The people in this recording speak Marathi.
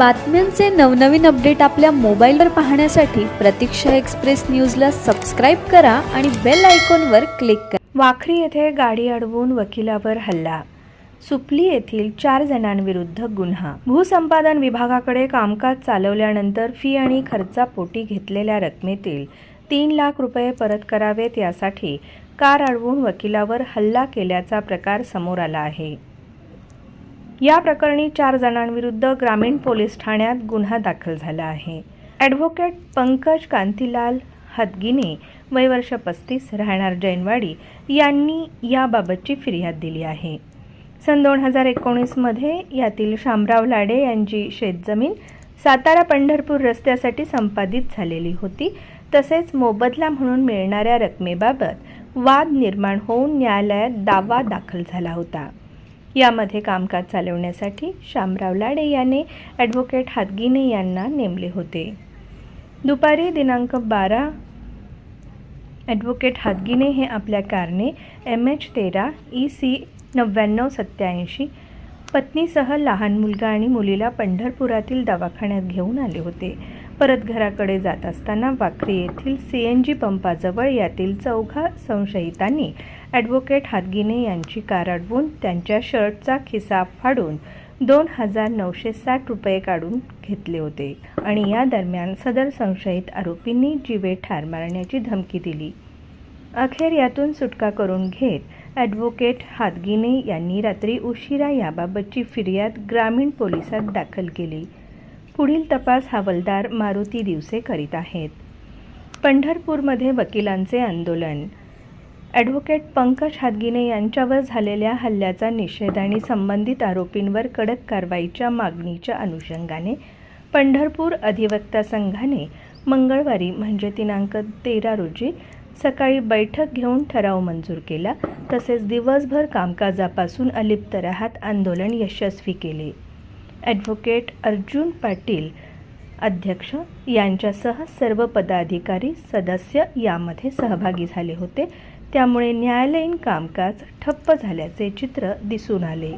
बातम्यांचे नवनवीन अपडेट आपल्या मोबाईलवर पाहण्यासाठी प्रतीक्षा एक्सप्रेस न्यूजला सबस्क्राईब करा आणि बेल आयकॉनवर क्लिक करा. वाखरी येथे गाडी अडवून वकिलावर हल्ला. सुपली येथील चार जणांविरुद्ध गुन्हा. भूसंपादन विभागाकडे कामकाज चालवल्यानंतर फी आणि खर्चापोटी घेतलेल्या रकमेतील तीन लाख रुपये परत करावेत यासाठी कार अडवून वकिलावर हल्ला केल्याचा प्रकार समोर आला आहे. या प्रकरणी चार जणांविरुद्ध ग्रामीण पोलीस ठाण्यात गुन्हा दाखल झाला आहे. ॲडव्होकेट पंकज कांतीलाल हदगिने वय वर्ष पस्तीस राहणार जैनवाडी यांनी याबाबतची फिर्याद दिली आहे. सन दोन हजार एकोणीसमध्ये यातील शामराव लाडे यांची शेतजमीन सातारा पंढरपूर रस्त्यासाठी संपादित झालेली होती. तसेच मोबदला म्हणून मिळणाऱ्या रकमेबाबत वाद निर्माण होऊन न्यायालयात दावा दाखल झाला होता. यामध्ये कामकाज चालवण्यासाठी शामराव लाडे याने ॲडव्होकेट हातगिने यांना नेमले होते. दुपारी दिनांक बारा ॲडव्होकेट हातगिने हे आपल्या कारने एम एच तेरा ई सी नव्याण्णव सत्याऐंशी पत्नीसह लहान मुलगा आणि मुलीला पंढरपुरातील दवाखान्यात घेऊन आले होते. परत घराकडे जात असताना वाखरी येथील सी एन जी पंपाजवळ यातील चौघा संशयितांनी ॲडव्होकेट हादगिने यांची कार अडवून त्यांच्या शर्टचा खिसा फाडून दोन हजार नऊशे साठ रुपये काढून घेतले होते आणि या दरम्यान सदर संशयित आरोपींनी जीवे ठार मारण्याची धमकी दिली. अखेर यातून सुटका करून घेत ॲडव्होकेट हादगिने यांनी रात्री उशिरा याबाबतची फिर्याद ग्रामीण पोलिसात दाखल केली. पुढील तपास हवालदार मारुती दिवसे करीत आहेत. पंढरपूरमध्ये वकिलांचे आंदोलन. ॲडव्होकेट पंकज हादगिने यांच्यावर झालेल्या हल्ल्याचा निषेध आणि संबंधित आरोपींवर कडक कारवाईच्या मागणीच्या अनुषंगाने पंढरपूर अधिवक्ता संघाने मंगळवारी म्हणजे दिनांक तेरा रोजी सकाळी बैठक घेऊन ठराव मंजूर केला. तसेच दिवसभर कामकाजापासून अलिप्त राहत आंदोलन यशस्वी केले. ॲडव्होकेट अर्जुन पाटील अध्यक्ष यांच्यासह सर्व पदाधिकारी सदस्य यामध्ये सहभागी झाले होते. त्यामुळे न्यायालयीन कामकाज ठप्प झाल्याचे चित्र दिसून आले.